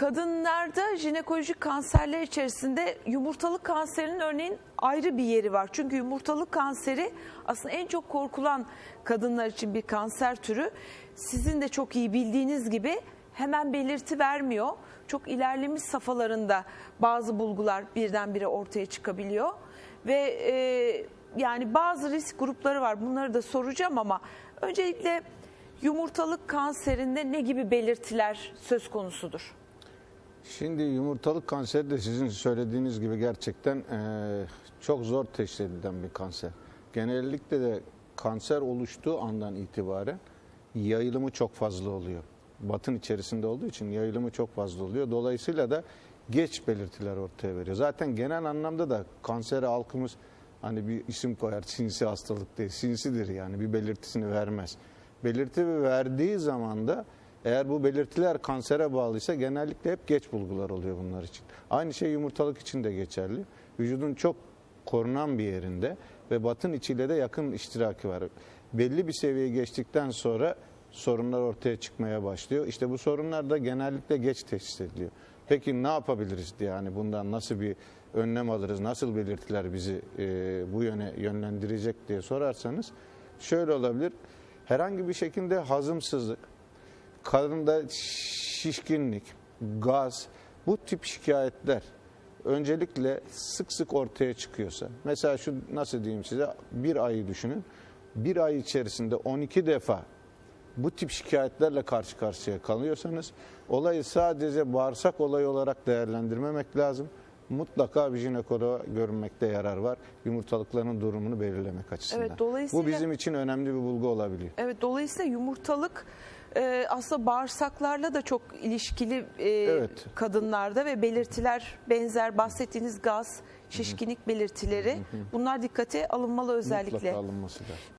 Kadınlarda jinekolojik kanserler içerisinde yumurtalık kanserinin örneğin ayrı bir yeri var. Çünkü yumurtalık kanseri aslında en çok korkulan kadınlar için bir kanser türü. Sizin de çok iyi bildiğiniz gibi hemen belirti vermiyor. Çok ilerlemiş safhalarında bazı bulgular birdenbire ortaya çıkabiliyor. Ve e, yani bazı risk grupları var bunları da soracağım ama öncelikle yumurtalık kanserinde ne gibi belirtiler söz konusudur? Şimdi yumurtalık kanseri de sizin söylediğiniz gibi gerçekten eee, çok zor teşhis edilen bir kanser. Genellikle de kanser oluştuğu andan itibaren yayılımı çok fazla oluyor. Batın içerisinde olduğu için yayılımı çok fazla oluyor. Dolayısıyla da geç belirtiler ortaya veriyor. Zaten genel anlamda da kansere halkımız hani bir isim koyar sinsi hastalık değil. Sinsidir yani bir belirtisini vermez. Belirti verdiği zaman da eğer bu belirtiler kansere bağlıysa genellikle hep geç bulgular oluyor bunlar için. Aynı şey yumurtalık için de geçerli. Vücudun çok korunan bir yerinde ve batın içiyle de yakın iştiraki var. Belli bir seviyeye geçtikten sonra sorunlar ortaya çıkmaya başlıyor. İşte bu sorunlar da genellikle geç teşhis ediliyor. Peki ne yapabiliriz diye yani bundan nasıl bir önlem alırız, nasıl belirtiler bizi e, bu yöne yönlendirecek diye sorarsanız şöyle olabilir. Herhangi bir şekilde hazımsızlık, karında şişkinlik, gaz bu tip şikayetler öncelikle sık sık ortaya çıkıyorsa mesela şu nasıl diyeyim size bir ayı düşünün bir ay içerisinde 12 defa bu tip şikayetlerle karşı karşıya kalıyorsanız olayı sadece bağırsak olayı olarak değerlendirmemek lazım. Mutlaka bir jinekoloğa görünmekte yarar var. Yumurtalıkların durumunu belirlemek açısından. Evet, dolayısıyla- Bu bizim için önemli bir bulgu olabiliyor. Evet dolayısıyla yumurtalık e, aslında bağırsaklarla da çok ilişkili e, Evet. kadınlarda ve belirtiler benzer bahsettiğiniz gaz, şişkinlik belirtileri bunlar dikkate alınmalı özellikle. Mutlaka alınması lazım.